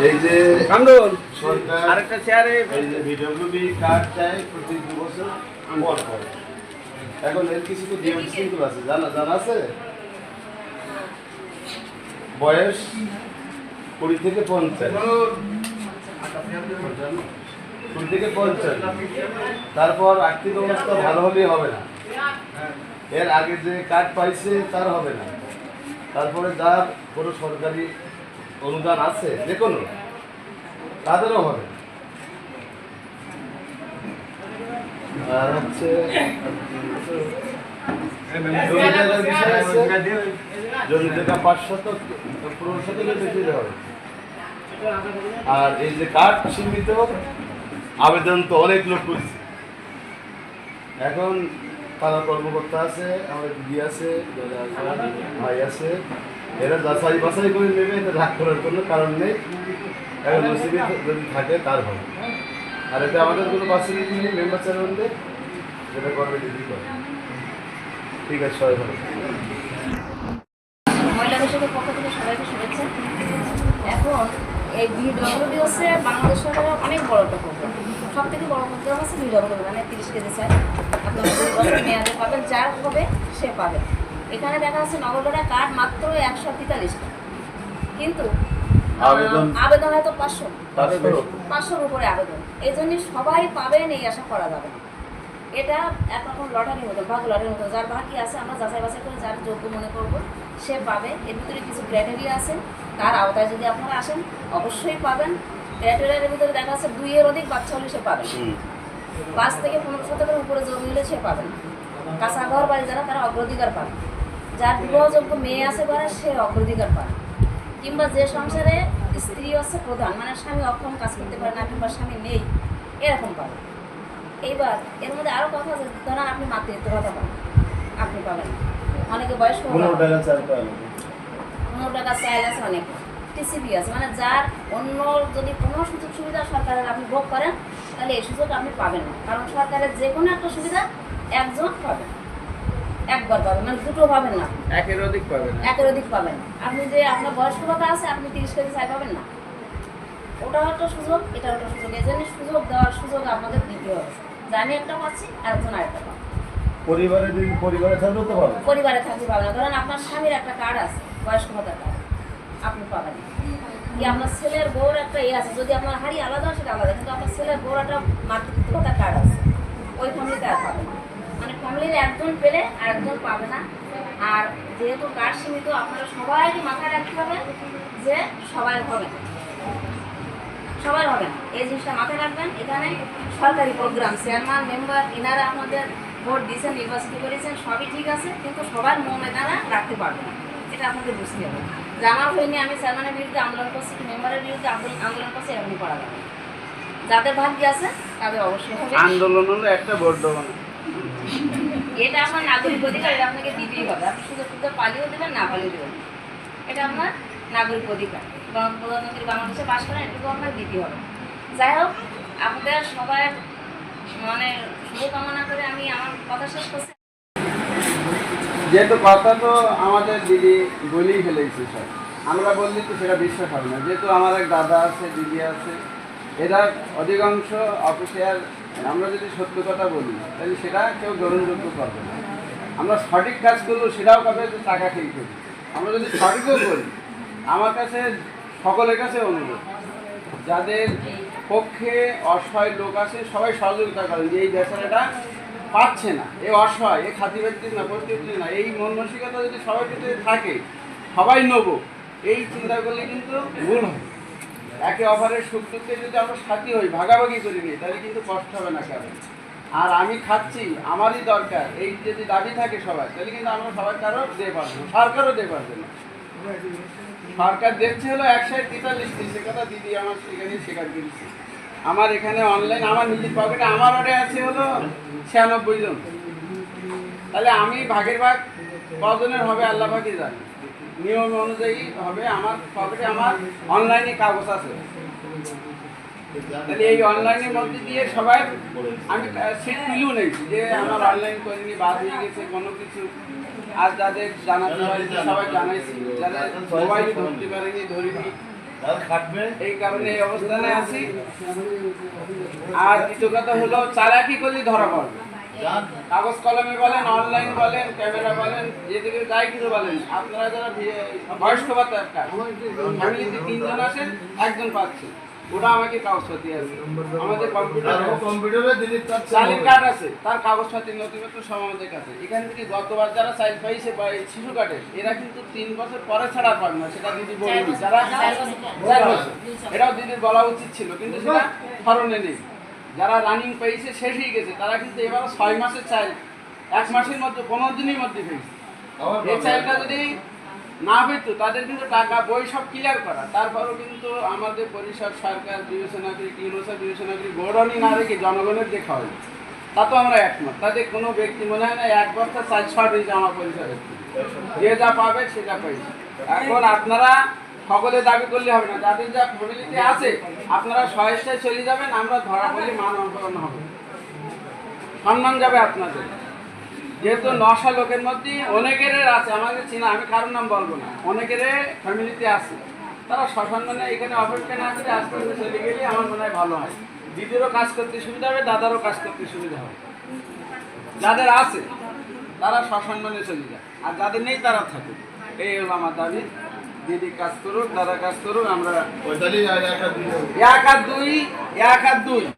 এই যে কামড়ুন সরকার আরেকটা চেয়ারে এই যে কার্ড চাই প্রতি দু বছর এখন এর কিছু তো নিয়ম শৃঙ্খলা আছে জানা জানা আছে? বয়স কুড়ি থেকে পঞ্চাশ। কুড়ি থেকে পঞ্চাশ। তারপর আর্থিক অবস্থা ভালো হলেই হবে না। এর আগে যে কার্ড পাইছে তার হবে না। তারপরে যার কোনো সরকারি অনুদান আছে, যে কোনো, তাদেরও হবে। আর হচ্ছে জমি জায়গা পাঁচ শতক পনেরো শতকের বেশি হবে। আর এই যে কার্ড সীমিত আবেদন তো অনেক লোক করছে। এখন থানা কর্মকর্তা আছে, আমাদের দিদি আছে ভাই আছে। এরা যাচাই বাছাই করে নেবে, এটা রাগ করার কোনো কারণ নেই। এখন নসিবে যদি থাকে, তার হবে। আর এটা আমাদের কোনো ফ্যাসিলিটি নেই মেম্বার চেয়ারম্যানদের যেটা করবে দিদি করে ঠিক আছে, সবাই ভালো মহিলা এখন এই ভিডব্লিউডি হচ্ছে বাংলাদেশ অনেক বড় একটা প্রোগ্রাম। সব থেকে বড় প্রোগ্রাম হচ্ছে ভিডব্লিউডি মানে তিরিশ কেজি চাই বছর মেয়াদে পাবেন যার হবে সে পাবে। এখানে দেখা যাচ্ছে নগরডোরা কার্ড মাত্র একশো তেতাল্লিশ কিন্তু আবেদন- হয়তো পাঁচশো। পাঁচশোর উপরে। আবেদন। এই জন্য সবাই পাবেন এই আশা করা যাবে না। এটা একরকম লটারির মতো ভাগ লটারির মতো। যার বাকি আছে আমরা যাচাই বাছাই করে যার যোগ্য মনে করব সে পাবে। এর ভিতরে কিছু ক্রাইটেরিয়া আছে। তার আওতায় যদি আপনারা আসেন অবশ্যই পাবেন। ক্রাইটেরিয়ার ভিতরে দেখা যাচ্ছে দুইয়ের অধিক বাচ্চা হলে সে পাবে। পাঁচ থেকে পনেরো শতকের উপরে জমি হলে সে পাবে। না কাঁচা ঘর বাড়ি যারা তারা অগ্রাধিকার পাবে। যার বিবাহযোগ্য মেয়ে আছে ঘরে সে অগ্রাধিকার পাবে। কিংবা যে সংসারে স্ত্রী হচ্ছে প্রধান। মানে স্বামী অক্ষম কাজ করতে পারে না কিংবা স্বামী নেই এরকম পাবে। এইবার এর মধ্যে আরও কথা আছে ধরেন আপনি মাতৃত্ব কথা পান আপনি পাবেন অনেকে বয়স্ক পনেরো টাকা চাইল আছে অনেক। টিসিবি আছে। মানে যার অন্য যদি কোনো সুযোগ সুবিধা সরকারের আপনি ভোগ করেন তাহলে এই সুযোগ আপনি পাবেন না। কারণ সরকারের যে কোনো একটা সুবিধা একজন পাবেন একবার পাবেন মানে দুটো পাবেন না একের অধিক পাবেন একের অধিক পাবেন আপনি যে আপনার বয়স্ক ভাতা আছে আপনি তিরিশ কেজি চাই পাবেন না। ওটাও একটা সুযোগ এটাও একটা সুযোগ। এই জন্য সুযোগ দেওয়ার সুযোগ আপনাদের দিতে হবে। যে আমি একটা পাচ্ছি আরেকজন আরেকটা পাবো। পরিবারে যদি পরিবারে থাকলেও তো পাবে পরিবারে থাকতে পাবেন না। ধরেন আপনার স্বামীর একটা কার্ড আছে বয়স্ক ভাতার কার্ড আপনি পাবেন। কি আপনার ছেলের বউর একটা ইয়ে আছে, যদি আপনার হাড়ি আলাদা সেটা আলাদা, কিন্তু আপনার ছেলের বউর একটা মাতৃত্ব ভাতার কার্ড আছে। ওই ফ্যামিলিতে আর পাবে মানে ফ্যামিলির একজন পেলে আর একজন পাবে না। আর যেহেতু কার্ড সীমিত, আপনারা সবাইকে মাথায় রাখতে হবে যে সবাই হবে না। সবার হবে না। এই জিনিসটা মাথায় রাখবেন। এখানে সরকারি প্রোগ্রাম চেয়ারম্যান মেম্বার এনারা আপনাদের ভোট দিয়েছেন নির্বাচিত করেছেন, সবই ঠিক আছে, কিন্তু সবার মন এনারা রাখতে পারবে না। এটা আপনাদের বুঝতে হবে। যে আমার হয়নি আমি চেয়ারম্যানের বিরুদ্ধে আন্দোলন করছি কি মেম্বারের বিরুদ্ধে আন্দোলন করছি এরকম করা যাবে যাদের ভাগ্য আছে তাদের অবশ্যই হবে। আন্দোলন হলো একটা দেবো এটা আপনার নাগরিক অধিকার এটা আপনাকে দিতেই হবে। আপনি সুযোগ সুবিধা পালিয়েও দেবেন না পালিয়ে দেবেন এটা আপনার নাগরিক অধিকার। গণ- প্রধানমন্ত্রী বাংলাদেশে বাস করেন এটুকু আপনার দিতে হবে। যাই হোক আপনাদের সবাই মানে শুভকামনা করে আমি আমার কথা শেষ করছি। যেহেতু কথা তো আমাদের দিদি বলেই ফেলেছি সব আমরা বললে তো সেটা বিশ্বাস হবে না। যেহেতু আমার এক দাদা আছে, দিদি আছে, এরা অধিকাংশ অফিসিয়াল আমরা যদি সত্য কথা বলি, তাহলে সেটা কেউ গ্রহণযোগ্য করবে না। আমরা সঠিক কাজ করব সেটাও কবে যে টাকা খেয়ে করি আমরা যদি সঠিকও করি, আমার কাছে সকলের কাছে অনুরোধ, যাদের পক্ষে অসহায় লোক আছে, সবাই সহযোগিতা করেন যে এই বেচারাটা পাচ্ছে না। এ অসহায় এ খাতি ব্যক্তি না প্রস্তুতি না এই মন মানসিকতা যদি সবার ভিতরে থাকে সবাই নেব। এই চিন্তা করলে কিন্তু ভুল হয় একে অপরের সুখ দুঃখে যদি আমরা সাথী হই ভাগাভাগি করি নিই তাহলে কিন্তু কষ্ট হবে না কারও আর আমি খাচ্ছি আমারই দরকার এই যদি দাবি থাকে সবার তাহলে কিন্তু আমরা সবাই কারও দিয়ে পারব। সরকারও দিয়ে পারবে না। সরকার দেখছে হলো একশো তেতাল্লিশ দিন সে কথা দিদি আমার সেখানে স্বীকার করেছে আমার এখানে অনলাইন আমার নিজের পকেটে আমার অর্ডে আছে হলো ছিয়ানব্বই জন। তাহলে আমি ভাগের ভাগ কজনের হবে? আল্লাহ ভাগই জানি। নিয়ম অনুযায়ী হবে। আমার পকেটে আমার অনলাইনে কাগজ আছে। তাহলে এই অনলাইনের মধ্যে দিয়ে সবাই, আমি সিট তুলেও নেই যে আমার অনলাইন করিনি বাদ হয়ে গেছে, কোনো কিছু। আর যাদের জানাতে পারিনি, সবাই জানাইছি। যাদের মোবাইল ধরতে পারিনি, ধরিনি এই কারণে এই অবস্থানে আছি। আর দ্বিতীয় কথা হলো চালাকি করলে ধরা পড়বে। কাগজ কলমে বলেন অনলাইন বলেন ক্যামেরা বলেন যেদিকে যাই কিছু বলেন। আপনারা যারা বয়স্ক ভাতার কাজ যদি তিনজন আসেন একজন পাচ্ছেন ওটা আমাকে কাগজপাতি আছে। আমাদের কম্পিউটার কম্পিউটারে দিলীপ তার চালের কার্ড আছে তার কাগজপাতি নথিপত্র সব আমাদের কাছে। এখান থেকে গতবার যারা চাইল পাইছে বা এই শিশু কার্ডে এরা কিন্তু তিন বছর পরে ছাড়া পাবে না সেটা দিদি বলবি যারা চার বছর। এটাও দিদির বলা উচিত ছিল কিন্তু সেটা স্মরণে নেই। যারা রানিং পেয়েছে শেষ হয়ে গেছে তারা কিন্তু এবার ছয় মাসের চাইল এক মাসের মধ্যে পনেরো দিনের মধ্যে পেয়েছে এই চাইলটা যদি না পেতো তাদের কিন্তু টাকা, বই সব ক্লিয়ার করা। তারপরেও কিন্তু আমাদের পরিষদ সরকার বিবেচনা করি ক্লিনোসা বিবেচনা করি গৌরণী না রেখে জনগণের দেখা হয় তা তো আমরা একমত। তাদের কোনো ব্যক্তি মনে হয় না এক বস্তা শর্ট হয়েছে আমার পরিষদের। যে যা পাবে সেটা পেয়েছে এখন আপনারা সকলে দাবি করলে হবে না। যাদের যা ফ্যামিলিতে আছে, আপনারা সহেচ্ছায় চলে যাবেন, আমরা ধরা পড়লে মান অপমান হবে। সম্মান যাবে আপনাদের। যেহেতু নশা লোকের মধ্যে অনেকের আছে আমাদের চিনা আমি কারোর নাম বলব না। অনেকের ফ্যামিলিতে আছে। তারা সসম্মানে এখানে অপেক্ষা না করে আস্তে আস্তে চলে গেলে আমার মনে হয় ভালো হয়। দিদিরও কাজ করতে সুবিধা হবে দাদারও কাজ করতে সুবিধা হবে। যাদের আছে তারা সসম্মানে চলে যায়। আর যাদের নেই তারা থাকে। এই হলো আমার দাবি। দিদি কাজ করুক দাদা কাজ করুক আমরা এক আর দুই এক আর দুই।